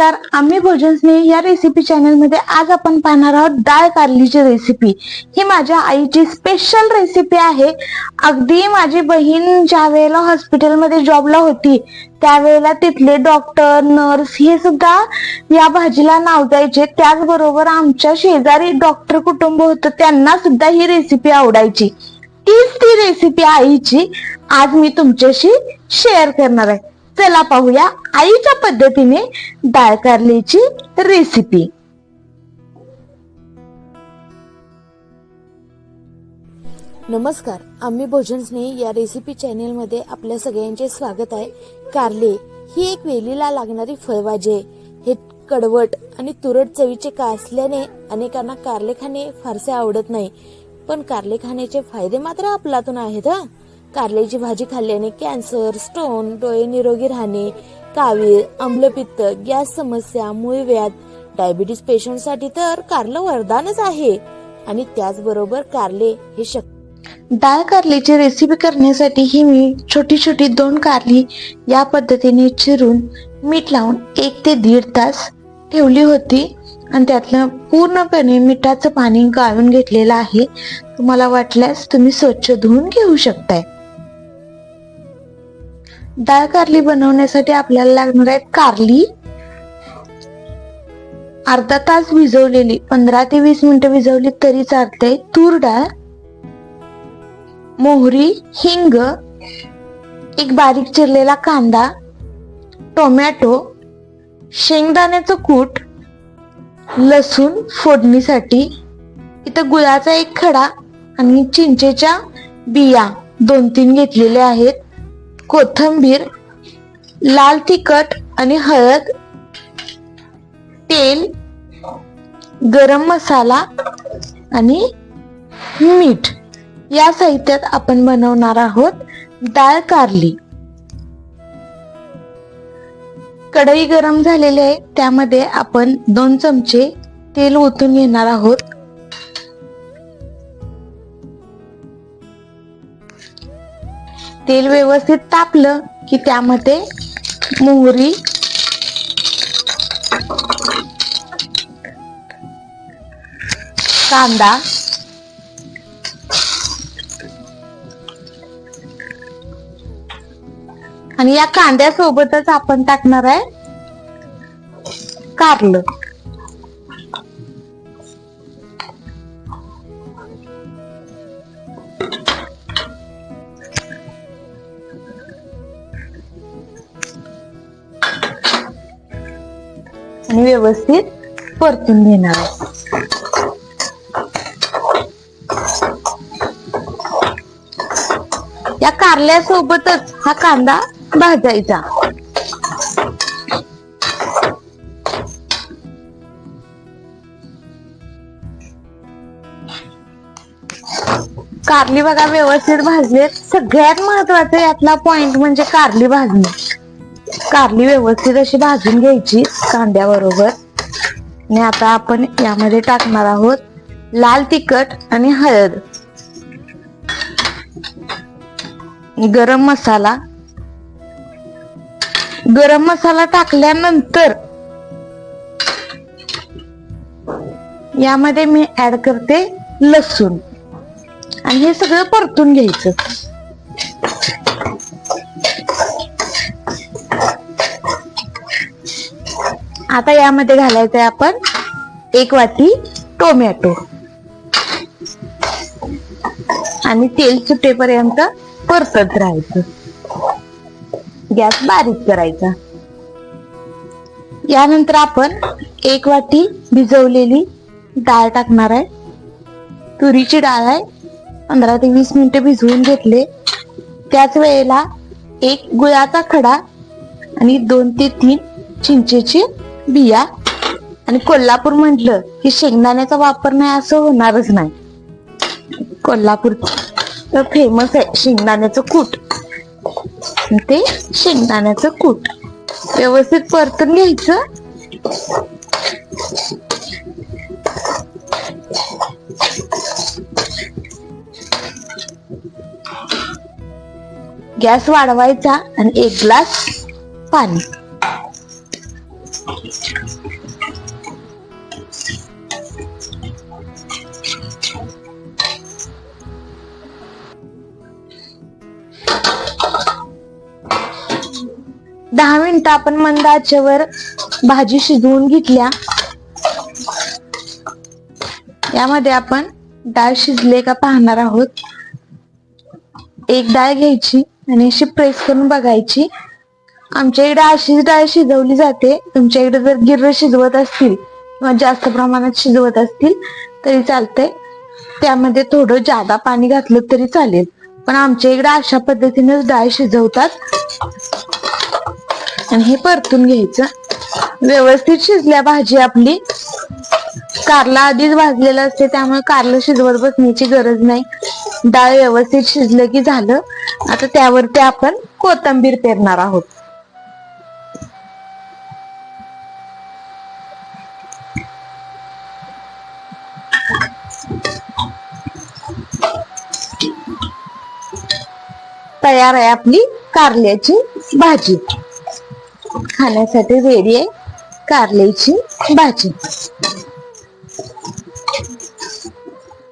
नमस्कार आम्ही भोजनस्नेह या रेसिपी चॅनलमध्ये आज आपण पाहणार आहोत डाळ कारलीची रेसिपी ही माझ्या आईची स्पेशल रेसिपी आहे. अगदी माझी बहीण ज्या वेळेला हॉस्पिटलमध्ये जॉबला होती त्यावेळेला तिथले डॉक्टर नर्स हे सुद्धा या भाजीला नाव द्यायचे. त्याचबरोबर आमच्या शेजारी डॉक्टर कुटुंब होतं त्यांना सुद्धा ही रेसिपी आवडायची. तीच ती रेसिपी आईची आज मी तुमच्याशी शेअर करणार आहे. चला पाहूया आईच्या पद्धतीने डाळ कारलीची रेसिपी नमस्कार आम्ही भोजन स्नेही या रेसिपी चॅनेलमध्ये आपल्या सगळ्यांचे स्वागत आहे. कारले ही एक वेलीला लागणारी फळभाजी आहे. हे कडवट आणि तुरट चवीचे का असल्याने अनेकांना कारले खाणे फारसे आवडत नाही. पण कारले खाण्याचे फायदे मात्र आपलातून आहेत हा? कारल्याची भाजी खाल्ल्याने कॅन्सर स्टोन डोळे निरोगी राहणे कावीळ आम्लपित्त गॅस समस्या मूळव्याध डायबिटीस पेशंटसाठी तर कारलं वरदानच आहे. आणि त्याचबरोबर कारले हे शक्य डाळ कारलीची रेसिपी करण्यासाठी ही मी छोटी छोटी दोन कारली या पद्धतीने चिरून मीठ लावून एक ते दीड तास ठेवली होती. आणि त्यातलं पूर्णपणे मिठाचं पाणी गाळून घेतलेलं आहे. तुम्हाला वाटल्यास तुम्ही स्वच्छ धुवून घेऊ शकताय. डाळ कारली बनवण्यासाठी आपल्याला लागणार आहेत कारली. अर्धा तास भिजवलेली पंधरा ते वीस मिनिटं भिजवली तरी चालते तूर डाळ मोहरी हिंग एक बारीक चिरलेला कांदा टोमॅटो शेंगदाण्याचं कूट लसूण फोडणीसाठी इथं गुळाचा एक खडा आणि चिंचेच्या बिया दोन तीन घेतलेल्या आहेत. कोथंबीर लाल तिखट आणि हळद तेल गरम मसाला आणि मीठ. या साहित्यात आपण बनवणार आहोत डाळ कारली. कढई गरम झालेली आहे त्यामध्ये आपण दोन चमचे तेल ओतून घेणार आहोत. तेल व्यवस्थित तापलं की त्यामध्ये मोहरी कांदा आणि या कांद्यासोबतच आपण टाकणार आहे कारलं. व्यवस्थित परतून घेणार या कारल्यासोबतच हा कांदा भाजायचा. कारली बघा व्यवस्थित भाजलेत. सगळ्यात महत्वाचं यातला पॉइंट म्हणजे कारली भाजणे. कारली व्यवस्थित अशी भाजून घ्यायची कांद्याबरोबर. आणि आता आपण यामध्ये टाकणार आहोत लाल तिखट आणि हळद. गरम मसाला. गरम मसाला टाकल्यानंतर यामध्ये मी ऍड करते लसूण. आणि हे सगळं परतून घ्यायचं. आता यामध्ये घालायचंय आपण एक वाटी टोमॅटो. आणि तेल सुटेपर्यंत परतत राहायचं. गॅस बारीक करायचा. यानंतर आपण एक वाटी भिजवलेली डाळ टाकणार आहे. तुरीची डाळ आहे. पंधरा ते वीस मिनिटं भिजवून घेतले. त्याच वेळेला एक गुळाचा खडा आणि दोन ते तीन चिंचेची बिया आणि कोल्हापूर म्हटलं की शेंगदाण्याचा वापर नाही असं होणारच नाही. कोल्हापूर तर फेमस आहे शेंगदाण्याचं कूट. ते शेंगदाण्याचं कूट. व्यवस्थित परतून घ्यायचं. गॅस वाढवायचा आणि एक ग्लास पाणी. दहा मिनिटं आपण मंद आचेवर भाजी शिजवून घेतल्या. यामध्ये आपण डाळ शिजले का पाहणार आहोत. एक डाळ घ्यायची आणि अशी प्रेस करून बघायची. आमच्या इकडे अशीच डाळ शिजवली जाते. तुमच्या इकडे जर गिर्र शिजवत असतील किंवा जास्त प्रमाणात शिजवत असतील तरी चालतंय. त्यामध्ये थोडं जादा पाणी घातलं तरी चालेल. पण आमच्या इकडे अशा पद्धतीनेच डाळ शिजवतात. आणि हे परतून घ्यायचं. व्यवस्थित शिजल्या भाजी आपली. कारला आधीच भाजलेला असते त्यामुळे कारलं शिजवत बसण्याची गरज नाही. डाळ व्यवस्थित शिजलं की झालं. आता त्यावरती आपण कोथंबीर पेरणार आहोत. तयार आहे आपली कारल्याची भाजी. खाण्यासाठी रेडी आहे कारल्याची भाजी.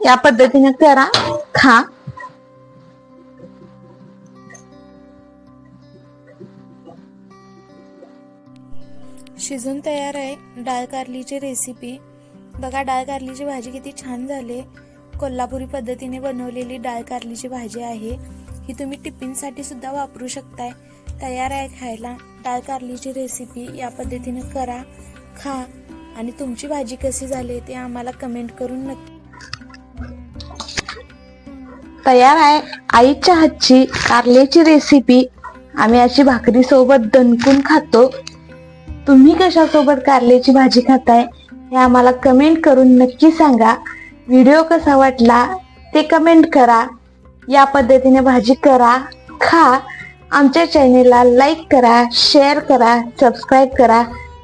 या पद्धतीने करा खा. शिजून तयार आहे डाळ कारलीची रेसिपी बघा डाळ कारलीची भाजी किती छान झाली. कोल्हापुरी पद्धतीने बनवलेली डाळ कारलीची भाजी आहे. ही तुम्ही टिफिनसाठी सुद्धा वापरू शकताय. तयार आहे खायला. डाळ कारलीची रेसिपी या पद्धतीने करा खा आणि तुमची भाजी कशी झाली ते आम्हाला कमेंट करून नक्की तयार आहे आईच्या हातची कारल्याची रेसिपी आम्ही अशी भाकरी सोबत दणकून खातो. तुम्ही कशासोबत कारल्याची भाजी खाताय हे आम्हाला कमेंट करून नक्की सांगा. व्हिडिओ कसा वाटला ते कमेंट करा. या पद्धतीने भाजी करा खा. आमच्या चॅनेलला लाईक करा शेअर करा सबस्क्राईब करा.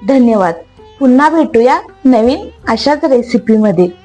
धन्यवाद. पुन्हा भेटूया नवीन अशाच रेसिपीमध्ये